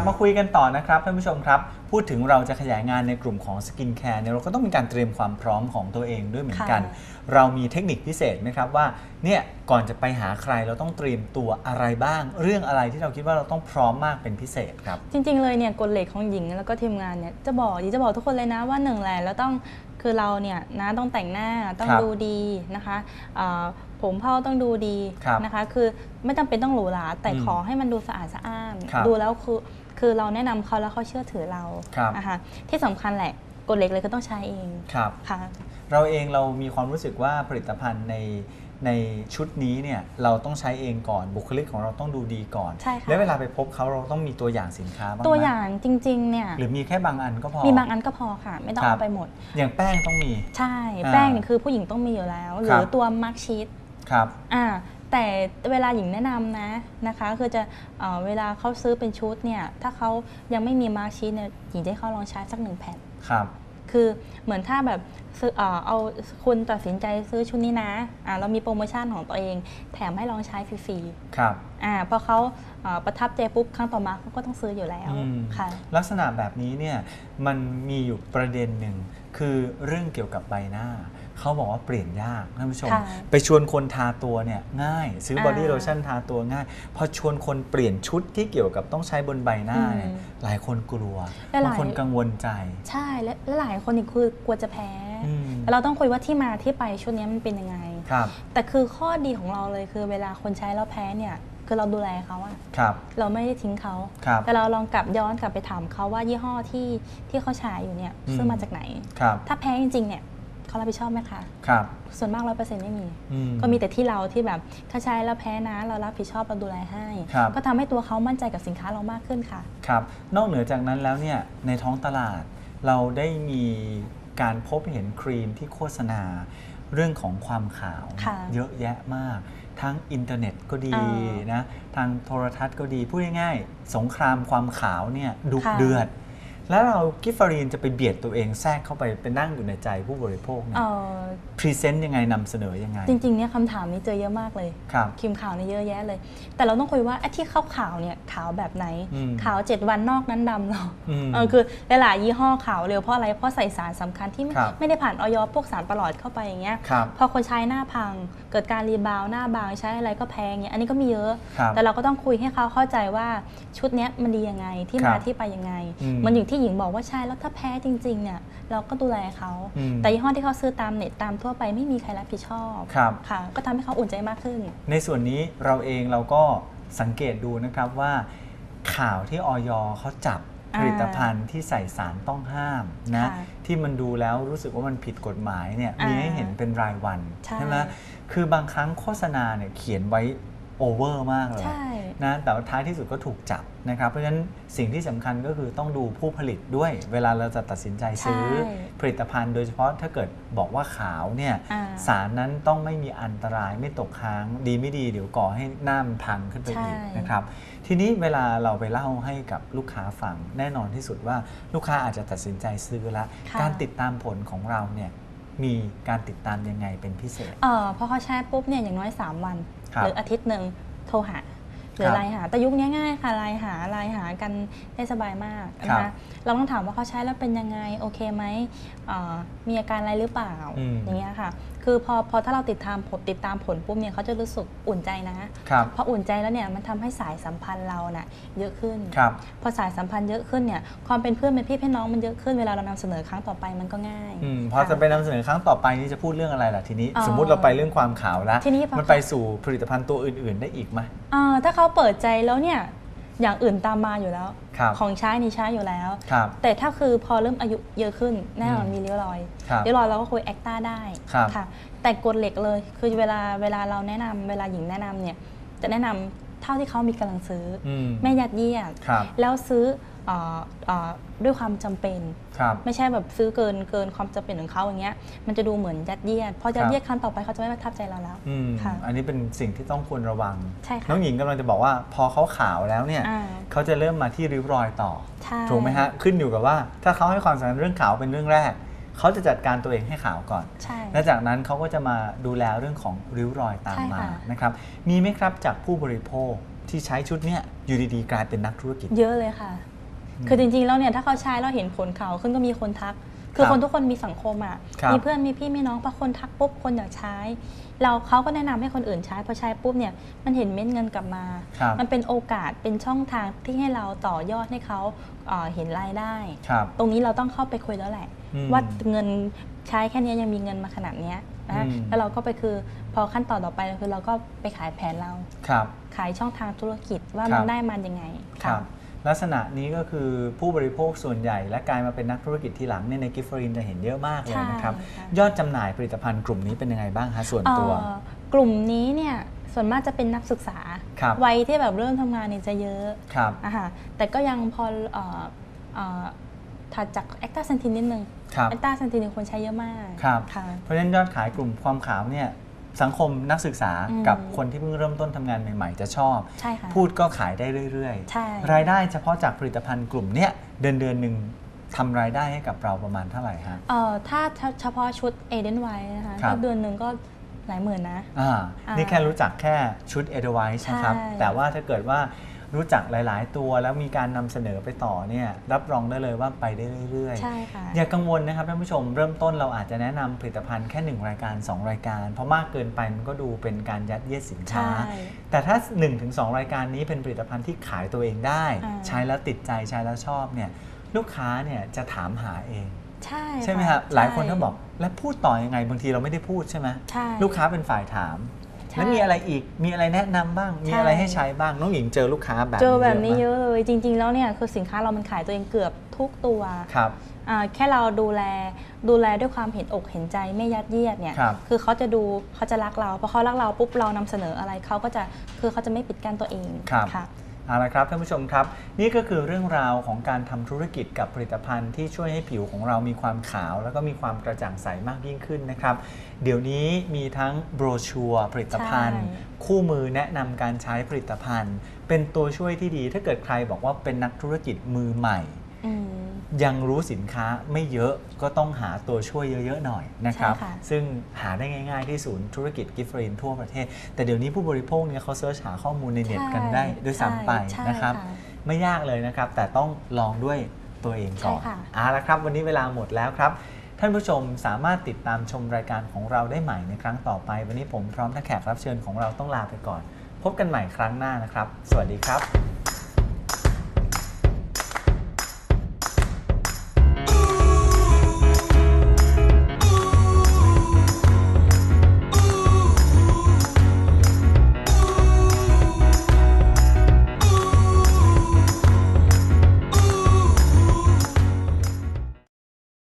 บมาคุยกันต่อนะครับท่านผู้ชมครับ พูดถึงเราจะขยายงานในกลุ่มของสกินแคร์เนี่ยเราก็ต้องมีการเตรียมความพร้อมของตัวเองด้วยเหมือนกันค่ะเรามีเทคนิคพิเศษไหมครับว่าเนี่ยก่อนจะไปหาใครเราต้องเตรียมตัวอะไรบ้าง เรื่องอะไรที่เราคิดว่าเราต้องพร้อมมากเป็นพิเศษครับ จริง ๆ เลยเนี่ยกฎเหล็กของหญิงแล้วก็ทีมงานเนี่ยจะบอกหญิงจะบอกทุกคนเลยนะว่าหนึ่งแหละแล้วต้องคือเราเนี่ยนะต้องแต่งหน้าต้องครับดูดีนะคะเอ่อผมเผ้าต้องดูดีครับนะคะ คือไม่จำเป็นต้องหรูหราแต่อืมขอให้มันดูสะอาดสะอ้านครับดูแล้วคือ คือเราแนะนำเขาแล้วเขาเชื่อถือเราครับนะคะที่สำคัญแหละกฎเหล็กเลยคือต้องใช้เองครับค่ะเราเองเรามีความรู้สึกว่าผลิตภัณฑ์ในในชุดนี้เนี่ยเราต้องใช้เองก่อนบุคลิกของเราต้องดูดีก่อนใช่ค่ะและเวลาไปพบเขาเราต้องมีตัวอย่างสินค้าบ้างไหมตัวอย่างจริงๆเนี่ยหรือมีแค่บางอันก็พอมีบางอันก็พอค่ะ ไม่ต้องครับเอาไปหมด อย่างแป้งต้องมี ใช่อ่าแป้งเนี่ยคือผู้หญิงต้องมีอยู่แล้วหครัรือบตัวมาร์กชีตครับอ่า แต่เวลาหญิงแนะนำนะนะคะคือจะเอ่อเวลาเขาซื้อเป็นชุดเนี่ยถ้าเขายังไม่มีมาร์กชีตเนี่ยหญิงจะให้เขาลองใช้สักหนึ่งแผ่นครับคือเหมือนถ้าแบบซื้อเอ่อเอาคุณตัดสินใจซื้อชุดนี้นะอ่าเรามีโปรโมชั่นของตัวเอง แถมให้ลองใช้ฟรีครับๆอ่าพอเขาเอ่อประทับใจปุ๊บครั้งต่อมาเขาก็ต้องซื้ออยู่แล้วอืมค่ะลักษณะแบบนี้เนี่ยมันมีอยู่ประเด็นหนึ่งคือเรื่องเกี่ยวกับใบหน้า เขาบอกว่าเปลี่ยนยากท่านผู้ชมค่ะไปชวนคนทาตัวเนี่ยง่าย ซื้อบอดี้อ่าโลชั่นทาตัวง่าย พอชวนคนเปลี่ยนชุดที่เกี่ยวกับต้องใช้บนใบหน้าเนี่ยอืมหลายคนกลัวและหลายบางคนกังวลใจ ใช่และและหลายคนอีกคือกลัวจะแพ้อืมแต่เราต้องคุยว่าที่มาที่ไปชุดนี้มันเป็นยังไงครับ แต่คือข้อดีของเราเลยคือเวลาคนใช้แล้วแพ้เนี่ยคือเราดูแลเขาอะครับ เราไม่ได้ทิ้งเขาครับแต่เราลองกลับย้อนกลับไปถามเขาว่ายี่ห้อที่ที่เขาใช้อยู่เนี่ยอืมซื้อมาจากไหนครับถ้าแพ้จริงๆเนี่ย เขารับผิดชอบไหมคะครับ ส่วนมากร้อยเปอร์เซ็นต์ไม่มีอืก็มีแต่ที่เราที่แบบถ้าใช้แล้วแพ้นะ เรารับผิดชอบเราดูแลให้ครับก็ทำให้ตัวเขามั่นใจกับสินค้าเรามากขึ้นค่ะ ครับ นอกเหนือจากนั้นแล้วเนี่ยในท้องตลาดเราได้มีการพบเห็นครีมที่โฆษณาเรื่องของความขาวค่ะเยอะแยะมาก ทั้งอินเทอร์เน็ตก็ดีอ่านะทางโทรทัศน์ก็ดีพูดง่ายๆสงครามความขาวเนี่ยดุค่ะเดือด แล้วเรากิฟฟารีนจะไปเบียดตัวเองแทรกเข้าไปเป็นนั่งอยู่ในใจผู้บริโภคเนี่ยเอ่อพรีเซนต์ยังไงนำเสนอยังไง จริงๆเนี่ยคำถามนี้เจอเยอะมากเลยครับครีมขาวเนี่ยเยอะแยะเลย แต่เราต้องคุยว่าไอ้ที่ขาวขาวๆเนี่ยขาวแบบไหนอืมขาว7วันนอกนั้นดำเหรออืมเออคือหลายๆยี่ห้อขาวเร็วเพราะอะไรเพราะใส่สารสำคัญที่ไม่ครับไม่ได้ผ่านออยพวกสารประหลอดเข้าไปอย่างเงี้ยครับพอคนใช้หน้าพัง เกิดการรีบาวด์หน้าบางใช้อะไรก็แพงเงี้ยอันนี้ก็มีเยอะครับแต่เราก็ต้องคุยให้เขาเข้าใจว่าชุดเนี้ยมันดียังไงที่ครัมาบที่ไปยังไงอืมมันอย่างที่หญิงบอกว่าใช่แล้วถ้าแพ้จริงๆเนี่ยเราก็ดูแลเขาอืมแต่ยี่ห้อที่เขาซื้อตามเน็ตตามทั่วไปไม่มีใครรับผิดชอบครับค่ะก็ทำให้เขาอุ่นใจมากขึ้น ในส่วนนี้เราเองเราก็สังเกตดูนะครับว่าข่าวที่ออยเขาจับอ่าผลิตภัณฑ์ที่ใส่สารต้องห้ามนะค่ะที่มันดูแล้วรู้สึกว่ามันผิดกฎหมายเนี่ยอ่ามีมีให้เห็นเป็นรายวันใช่ไหมคือบางครั้งโฆษณาเนี่ยเขียนไว้โอเวอร์มากเลยใช่ นะแต่ว่าท้ายที่สุดก็ถูกจับนะครับ เพราะฉะนั้นสิ่งที่สำคัญก็คือต้องดูผู้ผลิตด้วย เวลาเราจะตัดสินใจซื้อใช่ผลิตภัณฑ์โดยเฉพาะถ้าเกิดบอกว่าขาวเนี่ยอ่าสารนั้นต้องไม่มีอันตรายไม่ตกค้าง ดีไม่ดีเดี๋ยวก่อให้หน้ามันพังขึ้นไปอีกใช่นะครับทีนี้เวลาเราไปเล่าให้กับลูกค้าฟังแน่นอนที่สุดว่าลูกค้าอาจจะตัดสินใจซื้อละค่ะการติดตามผลของเราเนี่ยมีการติดตามยังไงเป็นพิเศษเออพอเขาใช้ปุ๊บเนี่ยอย่างน้อย 3 วันครับหรืออาทิตย์หนึ่งโทรหา หรืคอรับไลน์หาแต่ยุคนี้ง่ายค่ะไลน์หาไลน์หากันได้สบายมากนะครัคะบเราต้องถามว่าเขาใช้แล้วเป็นยังไงโอเคไหมเอ่อมีอาการอะไรหรือเปล่าอืมอย่างเงี้ยค่ะ คือพอพอถ้าเราติดตามผลติดตามผลปุ๊บเนี่ยเขาจะรู้สึกอุ่นใจนะครับพออุ่นใจแล้วเนี่ยมันทำให้สายสัมพันธ์เราน่ะเยอะขึ้นครับพอสายสัมพันธ์เยอะขึ้นเนี่ยความเป็นเพื่อนเป็นพี่เป็นน้องมันเยอะขึ้นเวลาเรานำเสนอครั้งต่อไปมันก็ง่ายอืมพอจะไปนำเสนอครั้งต่อไปนี่จะพูดเรื่องอะไรล่ะทีนี้อ๋อสมมุติเราไปเรื่องความขาวแล้วทีนี้พอมันไปสู่ผลิตภัณฑ์ตัวอื่น ๆ ได้อีกไหม เอ่อถ้าเขาเปิดใจแล้วเนี่ยอย่างอื่นตามมาอยู่แล้ว ครับของใช้นี่ใช้อยู่แล้ว ครับ แต่ถ้าคือพอเริ่มอายุเยอะขึ้นแน่นอนอืมมีริ้วรอยครับริ้วรอยเราก็คุยแอคต้าได้ครับค่ะ แต่กฎเหล็กเลยคือเวลาเวลาเราแนะนำเวลาหญิงแนะนำเนี่ยจะแนะนำเท่าที่เขามีกำลังซื้อออืม ไม่ยัดเยียดครับ แล้วซื้อเอ่อเอ่อ ด้วยความจำเป็นครับไม่ใช่แบบซื้อเกินเกินความจำเป็นของเขาอย่างเงี้ยมันจะดูเหมือนยัดเยียดพอยัดเยียดครั้งต่อไปเขาจะไม่ประทับใจเราแล้วอืมค่ะอันนี้เป็นสิ่งที่ต้องควรระวังใช่ค่ะน้องหญิงกำลังจะบอกว่า พอเขาขาวแล้วเนี่ยอ่าเขาจะเริ่มมาที่ริ้วรอยต่อใช่ถูกไหมฮะขึ้นอยู่กับว่า ถ้าเขาให้ความสำคัญเรื่องขาวเป็นเรื่องแรกเขาจะจัดการตัวเองให้ขาวก่อนใช่และจากนั้นเขาก็จะมาดูแลเรื่องของริ้วรอยตามใช่มาค่ะนะครับ มีไหมครับจากผู้บริโภคที่ใช้ชุดเนี้ยอยู่ดีๆ กลายเป็นนักธุรกิจ เยอะเลยค่ะอืม คือจริงๆแล้วเนี่ยถ้าเขาใช้แล้วเห็นผลเขาขึ้นก็มีคนทัก คือครับคนทุกคนมีสังคมอะครับมีเพื่อนมีพี่มีน้องพอคนทักปุ๊บคนอยากใช้ เราเขาก็แนะนำให้คนอื่นใช้พอใช้ปุ๊บเนี่ยมันเห็นเม็ดเงินกลับมาครับมันเป็นโอกาสเป็นช่องทางที่ให้เราต่อยอดให้เขาเอ่อเห็นรายได้ครับตรงนี้เราต้องเข้าไปคุยแล้วแหละอืมว่าเงินใช้แค่เนี้ยยังมีเงินมาขนาดเนี้ยนะอืมแล้วเราก็ไปคือพอขั้นตอนต่อไปคือเราก็ไปขายแผนเราครับขายช่องทางธุรกิจว่าครัมับนได้มันยังไงครับ ลักษณะนี้ก็คือผู้บริโภคส่วนใหญ่ และกลายมาเป็นนักธุรกิจทีหลังเนี่ยในกิฟฟรินจะเห็นเยอะมากเลยนะครับใช่ค่ะยอดจำหน่ายผลิตภัณฑ์กลุ่มนี้เป็นยังไงบ้างคะส่วนตัวเอ่อกลุ่มนี้เนี่ยส่วนมากจะเป็นนักศึกษาครับวัยที่แบบเริ่มทำงานเนี่ยจะเยอะครับอะค่ะแต่ก็ยังพอเอ่อเอ่อถัดจากแอคตาเซนทินนิดนึงครับแอคตาเซนทินคนใช้เยอะมากครับค่ะเพราะฉะนั้นยอดขายกลุ่มความขาวเนี่ย สังคมนักศึกษาอืมกับคนที่เพิ่งเริ่มต้นทำงานใหม่ๆ จะชอบ ใช่ค่ะพูดก็ขายได้เรื่อยใช่รายได้เฉพาะจากผลิตภัณฑ์กลุ่มเนี้ยเดือนเดือนหนึ่งทำรายได้ให้กับเราประมาณเท่าไหร่ฮะ เอ่อถ้าเฉพาะชุดเอเดนไวนะคะครับก็เดือนหนึ่งก็หลายหมื่นนะ อ่าอ่านี่นี่แค่รู้จักแค่ชุด a d v i c e นะครับ ใช่แต่ว่าถ้าเกิดว่า รู้จักหลาย ๆ ตัวแล้วมีการนำเสนอไปต่อเนี่ยรับรองได้เลยว่าไปได้เรื่อยๆใช่ค่ะอย่ากังวลนะครับท่านผู้ชมเริ่มต้นเราอาจจะแนะนำผลิตภัณฑ์แค่ 1 รายการ 2 รายการ เพราะมากเกินไปมันก็ดูเป็นการยัดเยียดสินค้าใช่แต่ถ้า 1-2 รายการนี้เป็นผลิตภัณฑ์ที่ขายตัวเองได้อ่าใช้แล้วติดใจใช้แล้วชอบเนี่ยลูกค้าเนี่ยจะถามหาเองใช่ใช่ไหมะครับหลายคนใช่ก็บอกแล้วพูดต่อยังไงบางทีเราไม่ได้พูดใช่ไหมใช่ลูกค้าเป็นฝ่ายถามใช่ แล้วมีอะไรอีกมีอะไรแนะนำบ้าง มีใช่อะไรให้ใช้บ้างน้องหญิงเจอลูกค้าแบบเจอแบบนี้เยเยอะอะเลยจริง ๆ แล้วเนี่ยคือสินค้าเรามันขายตัวเองเกือบทุกตัวมากครับอ่าแค่เราดูแลดูแลด้วยความเห็นอกเห็นใจไม่ยัดเยียดเนี่ยครับอเขาจะดูเขาจะรักเราพอเขารักเราปุ๊บเรานำเสนออะไรเขาก็จะคือเขาจะไม่ปิดกั้นตัวเองครับค่ะ เอาละครับท่านผู้ชมครับ นี่ก็คือเรื่องราวของการทำธุรกิจกับผลิตภัณฑ์ที่ช่วยให้ผิวของเรามีความขาว แล้วก็มีความกระจ่างใสมากยิ่งขึ้นนะครับ เดี๋ยวนี้มีทั้งโบรชัวร์ผลิตภัณฑ์ใช่คู่มือแนะนำการใช้ผลิตภัณฑ์ เป็นตัวช่วยที่ดีถ้าเกิดใครบอกว่าเป็นนักธุรกิจมือใหม่อืม ยังรู้สินค้าไม่เยอะก็ต้องหาตัวช่วยเยอะ ๆ หน่อยนะครับใช่ค่ะซึ่งหาได้ง่าย ๆ ที่ศูนย์ธุรกิจกิฟต์ฟรีนทั่วประเทศ แต่เดี๋ยวนี้ผู้บริโภคเนี่ยเขาเสิร์ชหาข้อมูลในเน็ตกันได้ด้วยซ้ำไปใช่นะครับใช่ไม่ยากเลยนะครับ แต่ต้องลองด้วยตัวเองก่อนใช่ค่ะเอาละครับ วันนี้เวลาหมดแล้วครับ ท่านผู้ชมสามารถติดตามชมรายการของเราได้ใหม่ในครั้งต่อไป วันนี้ผมพร้อมทั้งแขกรับเชิญของเราต้องลาไปก่อน พบกันใหม่ครั้งหน้านะครับ สวัสดีครับ